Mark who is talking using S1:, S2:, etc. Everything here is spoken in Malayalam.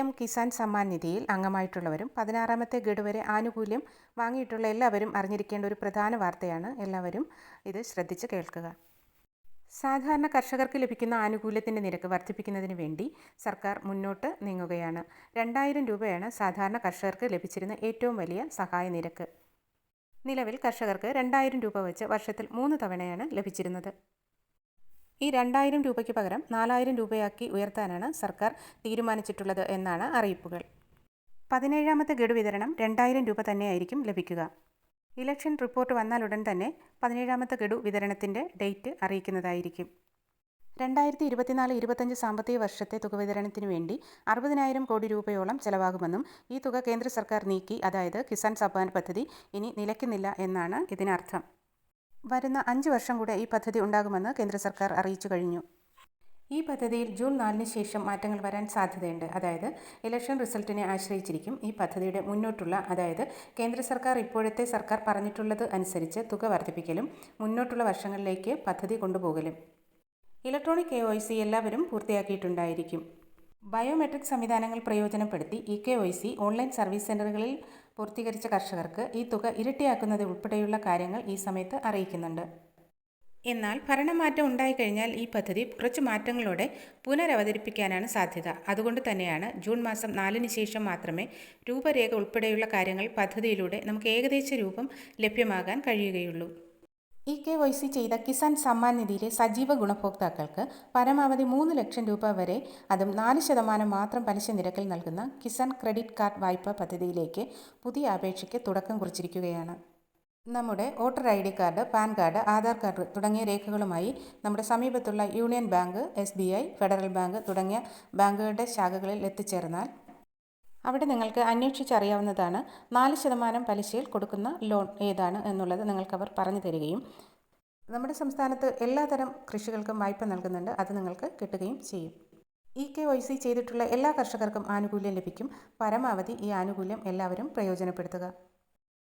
S1: എം കിസാൻ സമ്മാൻ നിധിയിൽ അംഗമായിട്ടുള്ളവരും പതിനാറാമത്തെ ഗഡു വരെ ആനുകൂല്യം വാങ്ങിയിട്ടുള്ള എല്ലാവരും അറിഞ്ഞിരിക്കേണ്ട ഒരു പ്രധാന വാർത്തയാണ് എല്ലാവരും ഇത് ശ്രദ്ധിച്ച് കേൾക്കുക. സാധാരണ കർഷകർക്ക് ലഭിക്കുന്ന ആനുകൂല്യത്തിന്റെ നിരക്ക് വർദ്ധിപ്പിക്കുന്നതിന് വേണ്ടി സർക്കാർ മുന്നോട്ട് നീങ്ങുകയാണ്. രണ്ടായിരം രൂപയാണ് സാധാരണ കർഷകർക്ക് ലഭിച്ചിരുന്ന ഏറ്റവും വലിയ സഹായ നിരക്ക്. നിലവിൽ കർഷകർക്ക് രണ്ടായിരം രൂപ വെച്ച് വർഷത്തിൽ മൂന്ന് തവണയാണ് ലഭിച്ചിരുന്നത്. ഈ രണ്ടായിരം രൂപയ്ക്ക് പകരം നാലായിരം രൂപയാക്കി ഉയർത്താനാണ് സർക്കാർ തീരുമാനിച്ചിട്ടുള്ളത് എന്നാണ് അറിയിപ്പുകൾ. പതിനേഴാമത്തെ ഗഡു വിതരണം രണ്ടായിരം രൂപ തന്നെയായിരിക്കും ലഭിക്കുക. ഇലക്ഷൻ റിപ്പോർട്ട് വന്നാലുടൻ തന്നെ പതിനേഴാമത്തെ ഗഡു വിതരണത്തിന്റെ ഡേറ്റ് അറിയിക്കുന്നതായിരിക്കും. രണ്ടായിരത്തി ഇരുപത്തിനാല് ഇരുപത്തഞ്ച് സാമ്പത്തിക വർഷത്തെ തുക വിതരണത്തിന് വേണ്ടി അറുപതിനായിരം കോടി രൂപയോളം ചെലവാകുമെന്നും ഈ തുക കേന്ദ്ര സർക്കാർ നീക്കി അതായത് കിസാൻ സമ്മാൻ പദ്ധതി ഇനി നിലയ്ക്കുന്നില്ല എന്നാണ് ഇതിനർത്ഥം. വരുന്ന അഞ്ച് വർഷം കൂടെ ഈ പദ്ധതി ഉണ്ടാകുമെന്ന് കേന്ദ്ര സർക്കാർ അറിയിച്ചു കഴിഞ്ഞു. ഈ പദ്ധതിയിൽ ജൂൺ നാലിന് ശേഷം മാറ്റങ്ങൾ വരാൻ സാധ്യതയുണ്ട്. അതായത് ഇലക്ഷൻ റിസൾട്ടിനെ ആശ്രയിച്ചിരിക്കും. ഈ പദ്ധതിയുടെ മുന്നോട്ടുള്ള അതായത് കേന്ദ്ര സർക്കാർ ഇപ്പോഴത്തെ സർക്കാർ പറഞ്ഞിട്ടുള്ളത് അനുസരിച്ച് തുക വർദ്ധിപ്പിക്കലും മുന്നോട്ടുള്ള വർഷങ്ങളിലേക്ക് പദ്ധതി കൊണ്ടുപോകലും. ഇലക്ട്രോണിക് കെ എല്ലാവരും പൂർത്തിയാക്കിയിട്ടുണ്ടായിരിക്കും. ബയോമെട്രിക് സംവിധാനങ്ങൾ പ്രയോജനപ്പെടുത്തി E K Y C online service സെന്ററുകളിൽ പൂർത്തീകരിച്ച കർഷകർക്ക് ഈ തുക ഇരട്ടിയാക്കുന്നത് ഉൾപ്പെടെയുള്ള കാര്യങ്ങൾ ഈ സമയത്ത് അറിയിക്കുന്നുണ്ട്. എന്നാൽ ഭരണമാറ്റം ഉണ്ടായിക്കഴിഞ്ഞാൽ ഈ പദ്ധതി കുറച്ച് മാറ്റങ്ങളോടെ പുനരവതരിപ്പിക്കാനാണ് സാധ്യത. അതുകൊണ്ട് തന്നെയാണ് ജൂൺ മാസം നാലിന് ശേഷം മാത്രമേ രൂപരേഖ ഉൾപ്പെടെയുള്ള കാര്യങ്ങൾ പദ്ധതിയിലൂടെ നമുക്ക് ഏകദേശ രൂപം ലഭ്യമാകാൻ കഴിയുകയുള്ളൂ. ഇ കെ വൈ സി ചെയ്ത കിസാൻ സമ്മാൻ നിധിയിലെ സജീവ ഗുണഭോക്താക്കൾക്ക് പരമാവധി മൂന്ന് ലക്ഷം രൂപ വരെ അതും നാല് ശതമാനം മാത്രം പലിശ നിരക്കിൽ നൽകുന്ന കിസാൻ ക്രെഡിറ്റ് കാർഡ് വായ്പ പദ്ധതിയിലേക്ക് പുതിയ അപേക്ഷയ്ക്ക് തുടക്കം കുറിച്ചിരിക്കുകയാണ്. നമ്മുടെ voter I D card PAN card Aadhaar card തുടങ്ങിയ രേഖകളുമായി നമ്മുടെ സമീപത്തുള്ള Union Bank S B I Federal Bank തുടങ്ങിയ ബാങ്കുകളുടെ ശാഖകളിൽ എത്തിച്ചേർന്നാൽ അവിടെ നിങ്ങൾക്ക് അന്വേഷിച്ചറിയാവുന്നതാണ്. നാല് ശതമാനം പലിശയിൽ കൊടുക്കുന്ന ലോൺ ഏതാണ് എന്നുള്ളത് നിങ്ങൾക്ക് അവർ പറഞ്ഞു തരികയും നമ്മുടെ സംസ്ഥാനത്ത് എല്ലാതരം കൃഷികൾക്കും വായ്പ നൽകുന്നുണ്ട്. അത് നിങ്ങൾക്ക് കിട്ടുകയും ചെയ്യും. ഇ കെ വൈ സി ചെയ്തിട്ടുള്ള എല്ലാ കർഷകർക്കും ആനുകൂല്യം ലഭിക്കും. പരമാവധി ഈ ആനുകൂല്യം എല്ലാവരും പ്രയോജനപ്പെടുത്തുക.